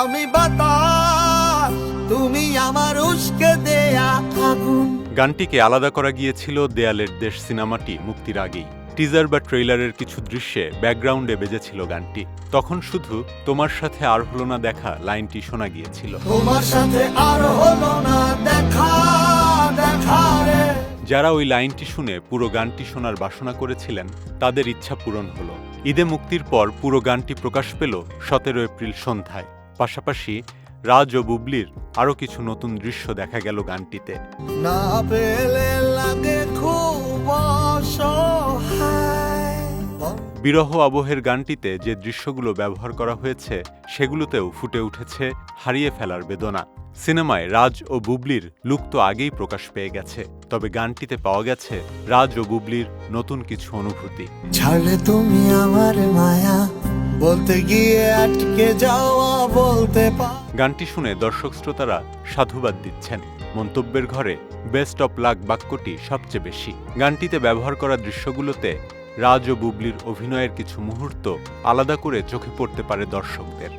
আমি বাতাস তুমি আমার উস্কে দেয়া আগুন। গানটিকে আলাদা করা গিয়েছিল দেয়ালের দেশ সিনেমাটি মুক্তির আগেই। টিজার বা ট্রেইলারের কিছু দৃশ্যে ব্যাকগ্রাউন্ডে বেজেছিল গানটি। তখন শুধু তোমার সাথে আর হলো না দেখা লাইনটি শোনা গিয়েছিল। তোমার সাথে আর হলো না দেখা দেখা রে। যারা ওই লাইনটি শুনে পুরো গানটি শোনার বাসনা করেছিলেন তাদের ইচ্ছা পূরণ হলো। ঈদে মুক্তির পর পুরো গানটি প্রকাশ পেল সতেরো এপ্রিল সন্ধ্যায়। পাশাপাশি রাজ ও বুবলির আরও কিছু নতুন দৃশ্য দেখা গেল গানটিতে। না পেলে লাগে খুব বিরহ আবহের গানটিতে যে দৃশ্যগুলো ব্যবহার করা হয়েছে সেগুলোতেও ফুটে উঠেছে হারিয়ে ফেলার বেদনা। সিনেমায় রাজ ও বুবলির লুক তো আগেই প্রকাশ পেয়ে গেছে তবে গানটিতে পাওয়া গেছে রাজ ও বুবলির নতুন কিছু অনুভূতি। ছাড়লে তুমি আমার মায়া বলতে গিয়ে আটকে যাওয়া পা গানটি শুনে দর্শক শ্রোতারা সাধুবাদ দিচ্ছেন। মন্তব্যের ঘরে বেস্ট অফ লাক বাক্যটি সবচেয়ে বেশি। গানটিতে ব্যবহার করা দৃশ্যগুলোতে রাজ ও বুবলির অভিনয়ের কিছু মুহূর্ত আলাদা করে চোখে পড়তে পারে দর্শকদের।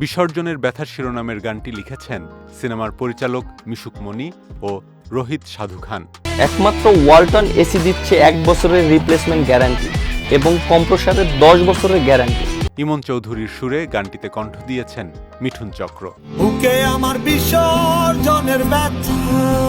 বিসর্জনের ব্যথা শিরোনামের গানটি লিখেছেন সিনেমার পরিচালক মিশুক মনি ও রোহিত সাধু খান। একমাত্র ওয়ালটন এসি দিচ্ছে এক বছরের রিপ্লেসমেন্ট গ্যারান্টি এবং কম্প্রসারের দশ বছরের গ্যারান্টি ইমন চৌধুরীর সুরে গানটিতে কণ্ঠ দিয়েছেন মিঠুন চক্র। বুকে আমার বিসর্জনের ব্যথা।